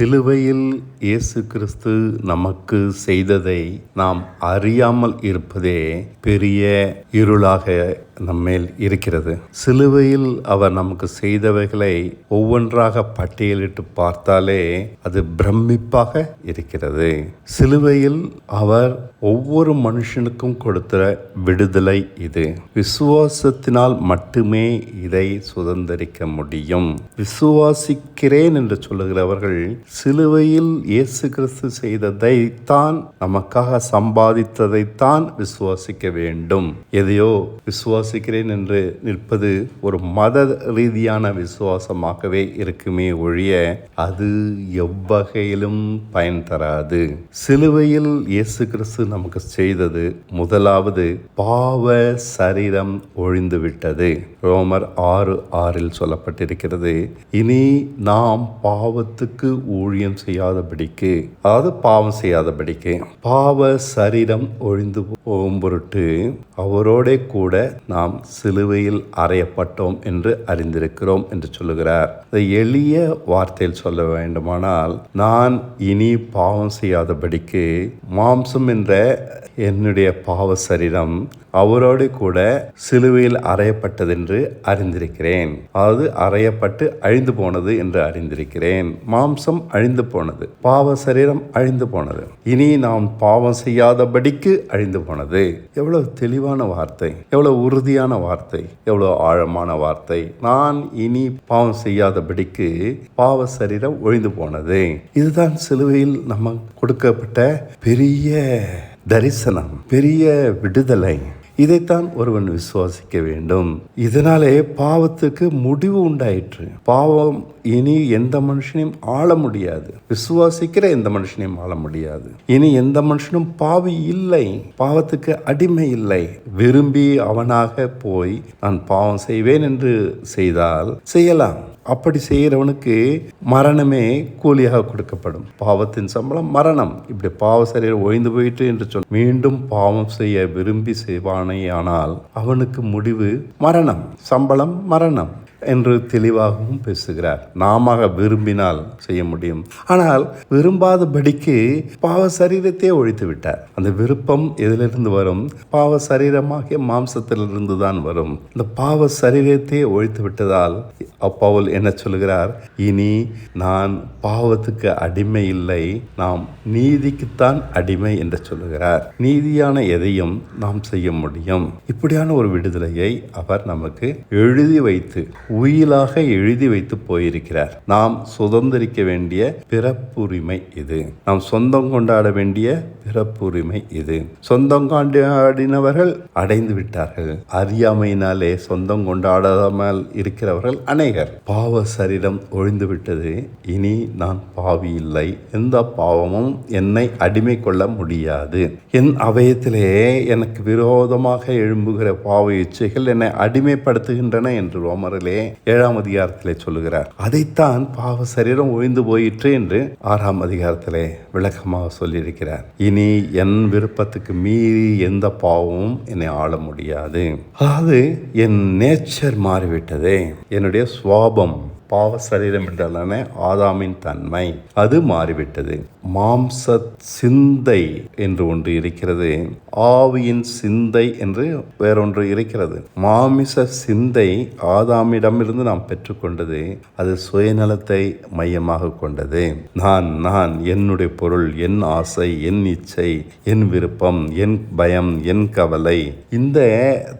சிலுவையில் இயேசு கிறிஸ்து நமக்கு செய்ததை நாம் அறியாமல் இருப்பதே பெரிய இருளாக நம்மேல் இருக்கிறது. சிலுவையில் அவர் நமக்கு செய்தவைகளை ஒவ்வொன்றாக பட்டியலிட்டு பார்த்தாலே அது பிரமிப்பாக இருக்கிறது. சிலுவையில் அவர் ஒவ்வொரு மனுஷனுக்கும் கொடுத்த விடுதலை இது. விசுவாசத்தினால் மட்டுமே இதை சுதந்திரிக்க முடியும். விசுவாசிக்கிறேன் என்று சொல்லுகிறவர்கள் சிலுவையில் இயேசு கிறிஸ்து செய்ததை தான் நமக்காக சம்பாதித்ததைத்தான் விசுவாசிக்க வேண்டும். எதையோ விசுவாசிக்கிறேன் என்று நிற்பது ஒரு மத ரீதியான விசுவாசமாகவே இருக்குமே ஒழிய அது எவ்வகையிலும் பயன் தராது. சிலுவையில் இயேசு கிறிஸ்து நமக்கு செய்தது முதலாவது பாவ சரீரம் ஒழிந்து விட்டது ரோமர் ஆறு ஆறில் சொல்லப்பட்டிருக்கிறது இனி நாம் பாவத்துக்கு ஊழியம் செய்யாதபடிக்கு அதாவது பாவம் செய்யாதபடிக்கு பாவ சரீரம் ஒழிந்து போகும் பொருட்டு அவரோட கூட நாம் சிலுவையில் அறையப்பட்டோம் என்று அறிந்திருக்கிறோம் என்று சொல்லுகிறார். எளிய வார்த்தையில் சொல்ல வேண்டுமானால் நான் இனி பாவம் செய்யாதபடிக்கு மாம்சம் என்ற என்னுடைய பாவ சரீரம் அவரோடு கூட சிலுவையில் அறையப்பட்டதென்று அறிந்திருக்கிறேன். அதாவது அறையப்பட்டு அழிந்து போனது என்று அறிந்திருக்கிறேன். மாம்சம் அழிந்து போனது. பாவ சரீரம் அழிந்து போனது. இனி நாம் பாவம் செய்யாதபடிக்கு அழிந்து போனது. எவ்வளவு தெளிவான வார்த்தை. எவ்வளவு உறுதியான வார்த்தை. எவ்வளவு ஆழமான வார்த்தை. நான் இனி பாவம் செய்யாதபடிக்கு பாவ சரீரம் ஒழிந்து போனது. இதுதான் சிலுவையில் நம்ம கொடுக்கப்பட்ட பெரிய தரிசனம் பெரிய விடுதலை. இதைத்தான் ஒருவன் விசுவாசிக்க வேண்டும். இதனாலே பாவத்துக்கு முடிவு உண்டாயிற்று. பாவம் இனி எந்த மனுஷனையும் ஆள முடியாது. விசுவாசிக்கிற எந்த மனுஷனையும் ஆள முடியாது. இனி எந்த மனுஷனும் பாவி இல்லை. பாவத்துக்கு அடிமை இல்லை. விரும்பி அவனாக போய் நான் பாவம் செய்வேன் என்று செய்தால் செய்யலாம். அப்படி செய்கிறவனுக்கு மரணமே கூலியாக கொடுக்கப்படும். பாவத்தின் சம்பளம் மரணம். இப்படி பாவ சரீரம் ஒழிந்து போயிட்டு என்று சொல் மீண்டும் பாவம் செய்ய விரும்பி செய்வானே ஆனால் அவனுக்கு முடிவு மரணம். சம்பளம் மரணம். என்று தெளிவாகவும் பேசுகிறார். நாம விரும்பினால் செய்ய முடியும். ஆனால் விரும்பாதபடிக்கு பாவ சரீரத்தையே ஒழித்து விட்டார். அந்த விருப்பம் எதிலிருந்து வரும்? பாவ சரீரமாகிய மாம்சத்திலிருந்து தான் வரும். இந்த பாவ சரீரத்தையே ஒழித்து விட்டதால் அப்பவுல் என்ன சொல்கிறார்? இனி நான் பாவத்துக்கு அடிமை இல்லை. நாம் நீதிக்குத்தான் அடிமை என்று சொல்லுகிறார் நீதியான எதையும் நாம் செய்ய முடியும். இப்படியான ஒரு விடுதலையை அவர் நமக்கு எழுதி வைத்து உயிலாக எழுதி வைத்து போயிருக்கிறார். நாம் சுதந்திரிக்க வேண்டிய பிறப்புரிமை இது. நாம் சொந்தம் கொண்டாட வேண்டிய பிறப்புரிமை இது. சொந்தம் கொண்டாடினவர்கள் அடைந்து விட்டார்கள். அறியாமையினாலே சொந்தம் கொண்டாடாமல் இருக்கிறவர்கள் அநேகர். பாவ சரீரம் ஒழிந்து விட்டது. இனி நான் பாவி இல்லை. எந்த பாவமும் என்னை அடிமை கொள்ள முடியாது. என் அவயத்திலே எனக்கு விரோதமாக எழும்புகிற பாவ இச்சைகள் என்னை அடிமைப்படுத்துகின்றன என்று ரோமரிலே ஏழாம் அதிகாரத்திலே சொல்லுகிறார். அதைத்தான் பாவ சரீரம் ஒழிந்து போயிற்று என்று ஆறாம் அதிகாரத்திலே விளக்கமாக சொல்லியிருக்கிறார். இனி என் விருப்பத்துக்கு மீறி எந்த பாவமும் என்னை ஆள முடியாது. அதாவது என் நேச்சர் மாறிவிட்டதே. என்னுடைய சுவாபம் பாவ சரீரம் என்றாலான ஆதாமின் தன்மை. அது மாறிவிட்டது. மாம்ச சிந்தை என்று ஒன்று இருக்கிறது. ஆவியின் சிந்தை என்று வேறொன்று இருக்கிறது. மாமிச சிந்தை ஆதாமிடமிருந்து நாம் பெற்றுக்கொண்டது அது சுயநலத்தை மையமாக கொண்டது. நான் நான் என்னுடைய பொருள் என் ஆசை என் இச்சை என் விருப்பம் என் பயம் என் கவலை. இந்த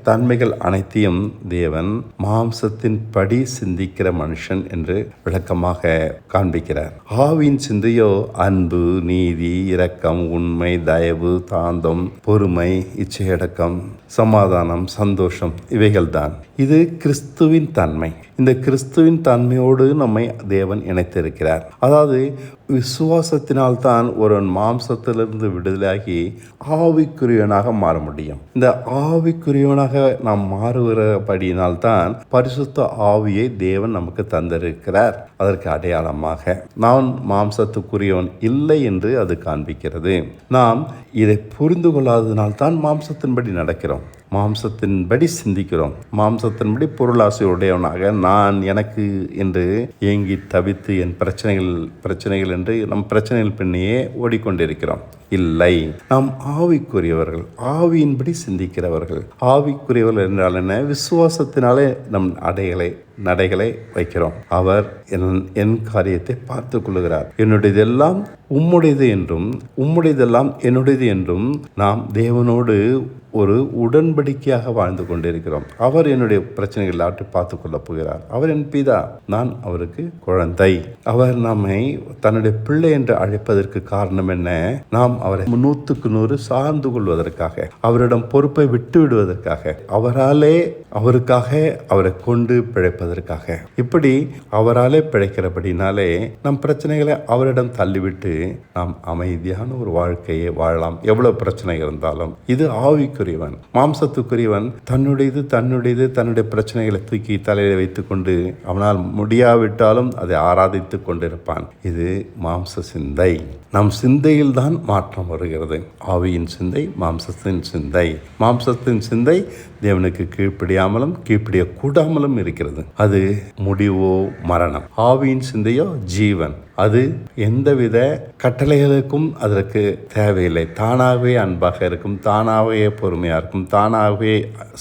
தன்மைகள் அனைத்தையும் தேவன் மாம்சத்தின் படி சிந்திக்கிற மனுஷன் என்று விளக்கமாக காண்பிக்கிறார். ஆவியின் சிந்தையோ அன்பு நீதி இரக்கம் உண்மை தயவு தாந்தம் பொறுமை இச்சையடக்கம் சமாதானம் சந்தோஷம் இவைகள்தான். இது கிறிஸ்துவின் தன்மை. இந்த கிறிஸ்துவின் தன்மையோடு நம்மை தேவன் இணைத்திருக்கிறார். அதாவது விசுவாசத்தினால் தான் ஒருவன் மாம்சத்திலிருந்து விடுதலாகி ஆவிக்குரியவனாக மாற முடியும். இந்த ஆவிக்குரியவனாக நாம் மாறுகிறபடியினால்தான் பரிசுத்த ஆவியை தேவன் நமக்கு தந்திருக்கிறார். அதற்கு அடையாளமாக நான் மாம்சத்துக்குரியவன் இல்லை என்று அது காண்பிக்கிறது. நாம் இதை புரிந்து கொள்ளாததினால்தான் மாம்சத்தின்படி நடக்கிறோம். மாம்சத்தின்படி சிந்திக்கிறோம். மாம்சத்தின்படி பொருளாசையுடையவனாக நான் எனக்கு என்று ஏங்கி தவித்து என் பிரச்சனைகள் பிரச்சனைகள் என்று நம் பிரச்சனைகள் பின்னையே ஓடிக்கொண்டிருக்கிறோம். இல்லை. நாம் ஆவிக்குரியவர்கள் ஆவியின்படி சிந்திக்கிறவர்கள். ஆவிக்குரியவர்கள் என்றால் என்ன? விசுவாசத்தினாலே நம் அடைகளை நடைகளை வைக்கிறோம். அவர் என் என் காரியத்தை பார்த்து கொள்ளுகிறார். என்னுடையதெல்லாம் உம்முடையது என்றும் உம்முடையதெல்லாம் என்னுடையது என்றும் நாம் தேவனோடு ஒரு உடன்படிக்கையாக வாழ்ந்து கொண்டிருக்கிறோம். அவர் என்னுடைய பிரச்சனைகள் எல்லாவற்றையும் பார்த்து கொள்ளப் போகிறார். அவர் என் பிதா நான் அவருக்கு குழந்தை. அவர் நம்மை தன்னுடைய பிள்ளை என்று அழைப்பதற்கு காரணம் என்ன? நாம் அவரை முன்னூற்றுக்கு நூறு சார்ந்து கொள்வதற்காக அவரிடம் பொறுப்பை விட்டு விடுவதற்காக அவராலே அவருக்காக அவரை கொண்டு பிழைப்பதற்காக. இப்படி அவராலே பிழைக்கிறபடினாலே நம் பிரச்சனைகளை அவரிடம் தள்ளிவிட்டு நாம் அமைதியான ஒரு வாழ்க்கையை வாழலாம். எவ்வளவு பிரச்சனை இருந்தாலும் இது ஆவிக்குரியவன் மாம்சத்துக்குரியவன் தன்னுடையது தன்னுடையது தன்னுடைய பிரச்சனைகளை தூக்கி தலையில வைத்துக்கொண்டு அவனால் முடியாவிட்டாலும் அதை ஆராதித்து கொண்டிருப்பான். இது மாம்ச சிந்தை. நம் சிந்தையில் தான் மாற்றம் வருகிறது. ஆவியின் சிந்தை மாம்சத்தின் சிந்தை. மாம்சத்தின் சிந்தை தேவனுக்கு கீழ்ப்படியாமலும் கீழ்ப்படிய கூடாமலும் இருக்கிறது. அது முடிவோ மரணம். ஆவியின் சிந்தையோ ஜீவன். அது எந்தவித கட்டளைகளுக்கும் அதற்கு தேவையில்லை. தானாகவே அன்பாக இருக்கும் தானாகவே பொறுமையாக இருக்கும் தானாகவே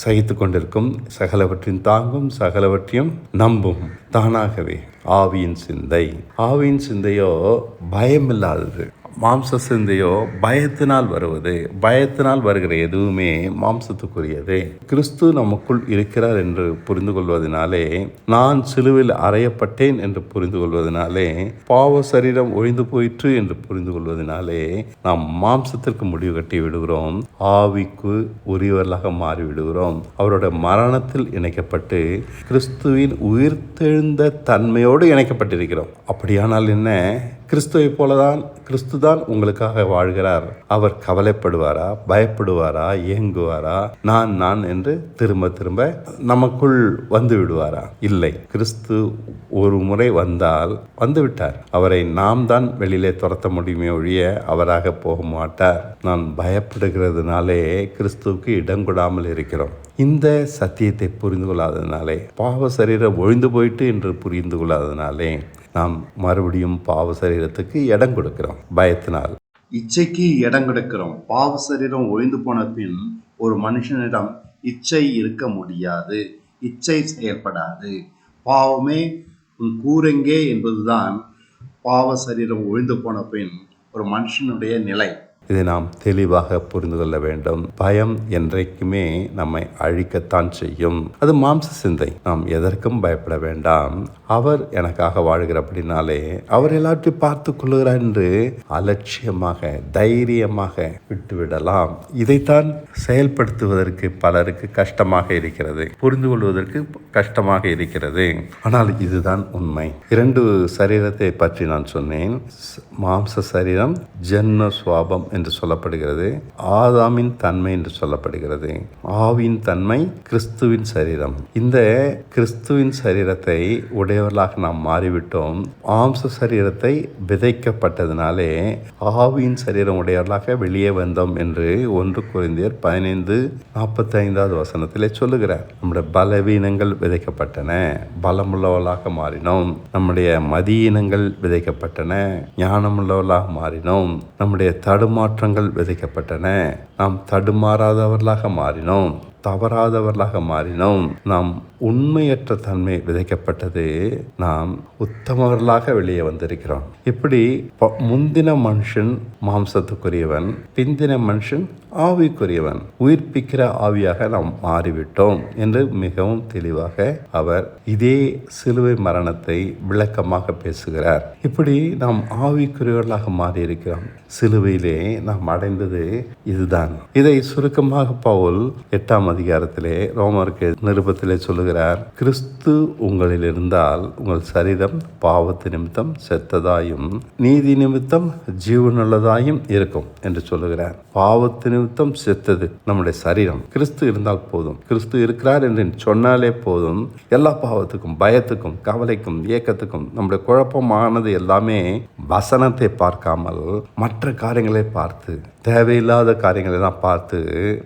சகித்து கொண்டிருக்கும் சகலவற்றையும் தாங்கும் சகலவற்றையும் நம்பும். தானாகவே ஆவியின் சிந்தை. ஆவியின் சிந்தையோ பயமில்லாதது. மாம்ச சிந்தையோ பயத்தினால் வருவது பயத்தினால் வருகிற எதுவுமே மாம்சத்துக்குரியது. கிறிஸ்து நமக்குள் இருக்கிறார் என்று புரிந்து கொள்வதனாலே நான் சிலுவில் அறையப்பட்டேன் என்று புரிந்து கொள்வதனாலே பாவ சரீரம் ஒழிந்து போயிற்று என்று புரிந்து கொள்வதனாலே நாம் மாம்சத்திற்கு முடிவு கட்டி விடுகிறோம். ஆவிக்கு உரியவர்களாக மாறிவிடுகிறோம். அவருடைய மரணத்தில் இணைக்கப்பட்டு கிறிஸ்துவின் உயிர்த்தெழுந்த தன்மையோடு இணைக்கப்பட்டிருக்கிறோம். அப்படியானால் என்ன? கிறிஸ்துவை போலதான் கிறிஸ்து தான் உங்களுக்காக வாழ்கிறார். அவர் கவலைப்படுவாரா பயப்படுவாரா ஏங்குவாரா? நான் நான் என்று திரும்ப திரும்ப நமக்குள் வந்து விடுவாரா? இல்லை. கிறிஸ்து ஒரு முறை வந்தால் வந்து விட்டார். அவரை நாம் தான் வெளியிலே துரத்த முடியுமே ஒழிய அவராக போக மாட்டார். நான் பயப்படுகிறதுனாலே கிறிஸ்துவுக்கு இடம் கொடாமல் இருக்கிறோம். இந்த சத்தியத்தை புரிந்து கொள்ளாததுனாலே பாவ சரீரம் ஒழிந்து போயிட்டு என்று புரிந்து கொள்ளாததுனாலே நாம் மறுபடியும் பாவ சரீரத்துக்கு இடம் கொடுக்கிறோம் பயத்தினால். இச்சைக்கு இடம் கொடுக்கிறோம். பாவ சரீரம் ஒழிந்து போன பின் ஒரு மனுஷனிடம் இச்சை இருக்க முடியாது. இச்சை ஏற்படாது பாவமே உன் கூரெங்கே என்பதுதான் பாவ சரீரம் ஒழிந்து போன பின் ஒரு மனுஷனுடைய நிலை. இதை நாம் தெளிவாக புரிந்து கொள்ள வேண்டும். பயம் என்றைக்குமே நம்மை அழிக்கத்தான் செய்யும். அது மாம்ச சிந்தை. நாம் எதற்கும் பயப்பட வேண்டாம். அவர் எனக்காக வாழ்கிறபடினாலே அவர் எல்லாத்தையும் பார்த்து கொள்கிறார் என்று அலட்சியமாக தைரியமாக விட்டுவிடலாம். இதைத்தான் செயல்படுத்துவதற்கு பலருக்கு கஷ்டமாக இருக்கிறது. புரிந்து கொள்வதற்கு கஷ்டமாக இருக்கிறது. ஆனால் இதுதான் உண்மை. இரண்டு சரீரத்தை பற்றி நான் சொன்னேன். மாம்ச சரீரம் ஜென்ம சுவாபம் என்று சொல்லப்படுகிறது. ஆதாமின் தன்மை என்று சொல்லப்படுகிறது. ஆவின் தன்மை கிறிஸ்துவின் சரீரம். இந்த கிறிஸ்துவின் சரீரத்தை உடையவர்களாக நாம் மாறிவிட்டோம். ஆம்ச சரீரத்தை விதைக்கப்பட்டதினாலே ஆவியின் சரீரம் உடையவர்களாக வெளியே வந்தோம் என்று ஒன்று குறைந்தர் பதினைந்து நாற்பத்தி ஐந்தாவது வசனத்திலே சொல்லுகிறார். நம்முடைய பலவீனங்கள் விதைக்கப்பட்டன. பலமுள்ளவர்களாக மாறினோம். நம்முடைய மதியினங்கள் விதைக்கப்பட்டன. ஞானமுள்ளவர்களாக மாறினோம். நம்முடைய தடுமாற்ற மாற்றங்கள் விதைக்கப்பட்டன. நாம் தடுமாறாதவர்களாக மாறினோம். தவறாதவர்களாக மாறினோம். நாம் உண்மையற்ற தன்மை விதைக்கப்பட்டது நாம் உத்தமவர்களாக வெளியே வந்திருக்கிறோம். இப்படி முந்தின மனுஷன் மாம்சத்துக்குரியவன் பிந்தின மனுஷன் ஆவிக்குரியவன். உயிர்ப்பிக்கிற ஆவியாக நாம் மாறிவிட்டோம் என்று மிகவும் தெளிவாக அவர் இதே சிலுவை மரணத்தை விளக்கமாக பேசுகிறார். இப்படி நாம் ஆவிக்குரியவர்களாக மாறியிருக்கிறோம். சிலுவையிலே நாம் அடைந்தது இதுதான். இதை சுருக்கமாக பவுல் எட்டாம் அதிகாரத்திலே ரோமருக்கு நிருபத்திலே சொல்லுகிறார் கிறிஸ்து உங்களில் இருந்தால் உங்கள் சரீரம் பாவத்து நிமித்தம் செத்ததாயும் நீதி நிமித்தம் ஜீவனுள்ளதாயும் இருக்கும் என்று சொல்லுகிறார். பாவத்து நிமித்தம் செத்தது நம்முடைய சரீரம். கிறிஸ்து இருந்தால் போதும். கிறிஸ்து இருக்கிறார் என்று சொன்னாலே போதும். எல்லா பாவத்துக்கும் பயத்துக்கும் கவலைக்கும் ஏக்கத்துக்கும் நம்முடைய குழப்பமானது எல்லாமே வசனத்தை பார்க்காமல் மற்ற காரியங்களை பார்த்து தேவையில்லாத காரியங்களை தான் பார்த்து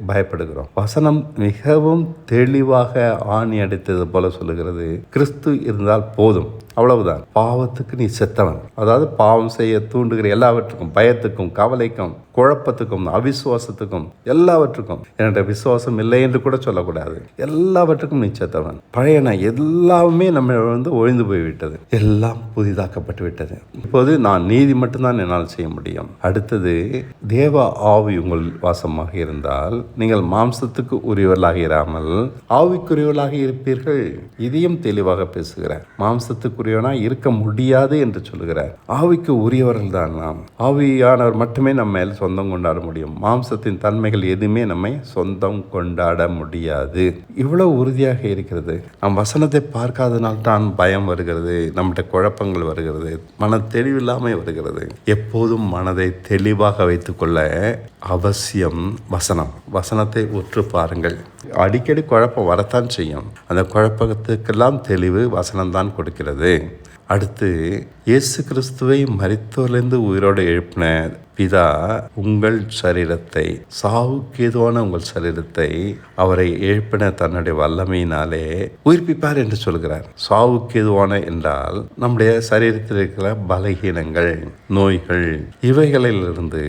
பயப்படுகிறோம். வசனம் மிகவும் தெளிவாக ஆணி அடித்தது போல சொல்லுகிறது. கிறிஸ்து இருந்தால் போதும். அவ்வளவுதான். பாவத்துக்கு நீ செத்தவன். அதாவது பாவம் செய்ய தூண்டுகிற எல்லாவற்றுக்கும் பயத்துக்கும் கவலைக்கும் குழப்பத்துக்கும் அவிசுவாசத்துக்கும் எல்லாவற்றுக்கும். என்கிட்ட விசுவாசம் இல்லை என்று கூட சொல்லக்கூடாது. எல்லாவற்றுக்கும் நிச்சயத்தவன். பழையன எல்லாமே நம்ம வந்து ஒழிந்து போய்விட்டது. எல்லாம் புதிதாக்கப்பட்டு விட்டது. இப்போது நான் நீதி மட்டும்தான் என்னால் செய்ய முடியும். அடுத்தது தேவ ஆவி உங்கள் வாசமாக இருந்தால் நீங்கள் மாம்சத்துக்கு உரியவர்களாக இராமல் ஆவிக்குரியவர்களாக இருப்பீர்கள். இதையும் தெளிவாக பேசுகிறார். மாம்சத்துக்குரியவனா இருக்க முடியாது என்று சொல்லுகிறார். ஆவிக்கு உரியவர்கள் தான் நாம். ஆவியானவர் மட்டுமே நம்ம மேல் சொந்தம் கொண்டாட முடியும். மாம்சத்தின் தன்மைகள் எதுவுமே நம்மை சொந்தம் கொண்டாட முடியாது. இவ்வளோ உறுதியாக இருக்கிறது. நம் வசனத்தை பார்க்காதனால் தான் பயம் வருகிறது நம்மகிட்ட குழப்பங்கள் வருகிறது மன தெளிவில்லாமல் வருகிறது. எப்போதும் மனதை தெளிவாக வைத்துக்கொள்ள அவசியம் வசனம். வசனத்தை உற்று பாருங்கள். அடிக்கடி குழப்பம் வரத்தான் செய்யும். அந்த குழப்பத்துக்கெல்லாம் தெளிவு வசனம்தான் கொடுக்கிறது. அடுத்து இயேசு கிறிஸ்துவை மறித்தோர்லேருந்து உயிரோடு எழுப்பின பிதா உங்கள் சரீரத்தை சாவுக்கு ஏதுவான உங்கள் சரீரத்தை அவரை எழுப்பின தன்னுடைய வல்லமையினாலே உயிர்ப்பிப்பார் என்று சொல்கிறார். சாவுக்கு ஏதுவான என்றால் நம்முடைய சரீரத்தில் இருக்கிற பலகீனங்கள் நோய்கள் இவைகளிலிருந்து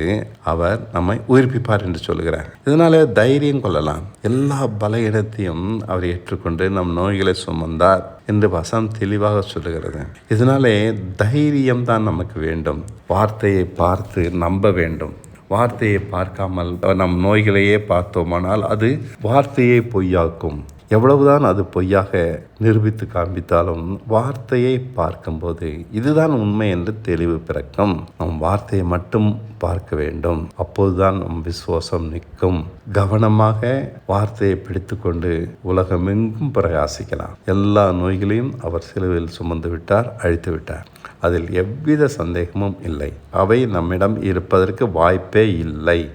அவர் நம்மை உயிர்ப்பிப்பார் என்று சொல்கிறார். இதனால தைரியம் கொள்ளலாம். எல்லா பலகீனத்தையும் அவர் ஏற்றுக்கொண்டு நம் நோய்களை சுமந்தார் என்று வசம் தெளிவாக சொல்லுகிறது இதனாலே தைரியம் தான் நமக்கு வேண்டும். வார்த்தையை பார்த்து நம் நம்ப வேண்டும். வார்த்தையை பார்க்காமல் நம் நோய்களையே பார்த்தோமானால் அது வார்த்தையை பொய்யாக்கும். எவ்வளவுதான் அது பொய்யாக நிரூபித்து காண்பித்தாலும் வார்த்தையை பார்க்கும்போது இதுதான் உண்மை என்று தெளிவு பிறக்கும். நம் வார்த்தையை மட்டும் பார்க்க வேண்டும். அப்போதுதான் நம் விசுவாசம் நிற்கும். கவனமாக வார்த்தையை பிடித்துக்கொண்டு உலகமெங்கும் பிரகாசிக்கலாம். எல்லா நோய்களையும் அவர் சிலுவையில் சுமந்து விட்டார் அழித்து விட்டார். அதில் எவ்வித சந்தேகமும் இல்லை. அவை நம்மிடம் இருப்பதற்கு வாய்ப்பே இல்லை.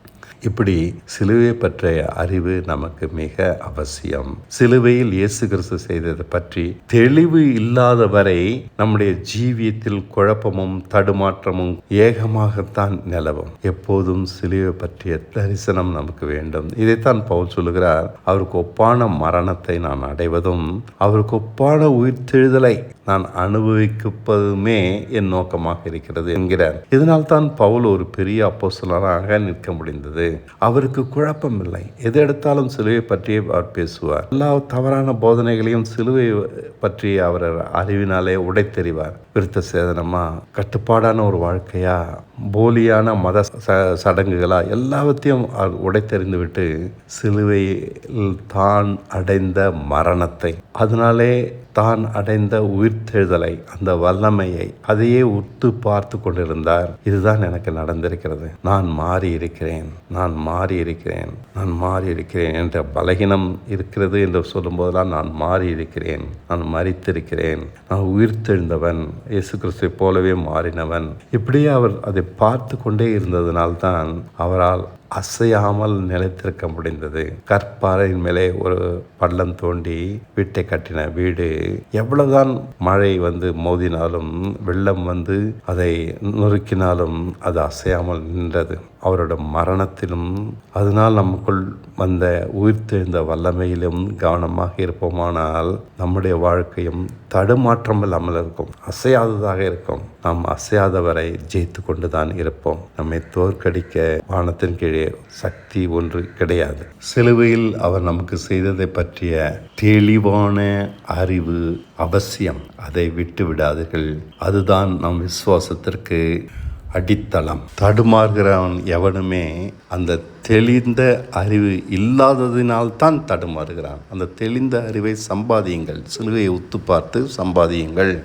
இப்படி சிலுவை பற்றிய அறிவு நமக்கு மிக அவசியம். சிலுவையில் இயேசு கிறிஸ்து செய்ததை பற்றி தெளிவு இல்லாத வரை நம்முடைய ஜீவியத்தில் குழப்பமும் தடுமாற்றமும் ஏகமாகத்தான் நிலவும். எப்போதும் சிலுவை பற்றிய தரிசனம் நமக்கு வேண்டும். இதைத்தான் பவுல் சொல்லுகிறார் அவருக்கு ஒப்பான மரணத்தை நான் அடைவதும் அவருக்கு ஒப்பான உயிர்த்தெழுதலை நான் அனுபவிக்கப்பதுமே என் நோக்கமாக இருக்கிறது என்கிறார். இதனால் தான் பவுல் ஒரு பெரிய அப்போசலராக நிற்க முடிந்தது. அவருக்கு குழப்பம் இல்லை எது எடுத்தாலும் சிலுவை பற்றியே அவர் பேசுவார். எல்லா தவறான போதனைகளையும் சிலுவை பற்றி அவர் அறிவினாலே உடைத்தெறிவார். விருத்த சேதனமா? கட்டுப்பாடான ஒரு வாழ்க்கையா? போலியான மத ச- சடங்குகளா? எல்லாவற்றையும் அவர் உடைத்தெறிந்து விட்டு சிலுவையில் தான் அடைந்த மரணத்தை. அதனாலே தான் அடைந்த உயிர் உயிர்த்தெழுதலை அந்த வல்லமையை அதையே உத்து பார்த்து கொண்டிருந்தார். இதுதான் எனக்கு நடந்திருக்கிறது. நான் மாறி இருக்கிறேன் நான் மாறி இருக்கிறேன் நான் மாறி இருக்கிறேன் என்ற பலகீனம் இருக்கிறது என்று சொல்லும்போதெல்லாம் நான் மாறி இருக்கிறேன் நான் மறித்திருக்கிறேன். நான் உயிர்த்தெழுந்தவன். இயேசு கிறிஸ்துவை போலவே மாறினவன். இப்படியே அவர் அதை பார்த்து கொண்டே இருந்ததனால்தான் அவரால் அசையாமல் நிலைத்திருக்க முடிந்தது. கற்பாறையின் மேலே ஒரு பள்ளம் தோண்டி வீட்டை கட்டின வீடு. எவ்வளவுதான் மழை வந்து மோதினாலும் வெள்ளம் வந்து அதை நொறுக்கினாலும் அது அசையாமல் நின்றது. அவரோட மரணத்திலும் அதனால் நமக்குள் வந்த உயிர்த்தெழுந்த வல்லமையிலும் கவனமாக இருப்போமானால் நம்முடைய வாழ்க்கையும் தடுமாற்றம் இல்லாமல் இருக்கும். அசையாததாக இருக்கும். நாம் அசையாதவரை ஜெயித்து கொண்டு தான் இருப்போம். நம்மை தோற்கடிக்க வானத்தின் கீழே சக்தி ஒன்று கிடையாது. சிலுவையில் அவர் நமக்கு செய்ததை பற்றிய தெளிவான அறிவு அவசியம். அதை விட்டு விடாதீர்கள் அதுதான் நம் விசுவாசத்திற்கு அடித்தளம். தடுமாறுகிறவன் எவனுமே அந்த தெளிந்த அறிவு இல்லாததினால்தான் தடுமாறுகிறான். அந்த தெளிந்த அறிவை சம்பாதியுங்கள். சிலுவையை உத்து பார்த்து சம்பாதியுங்கள்.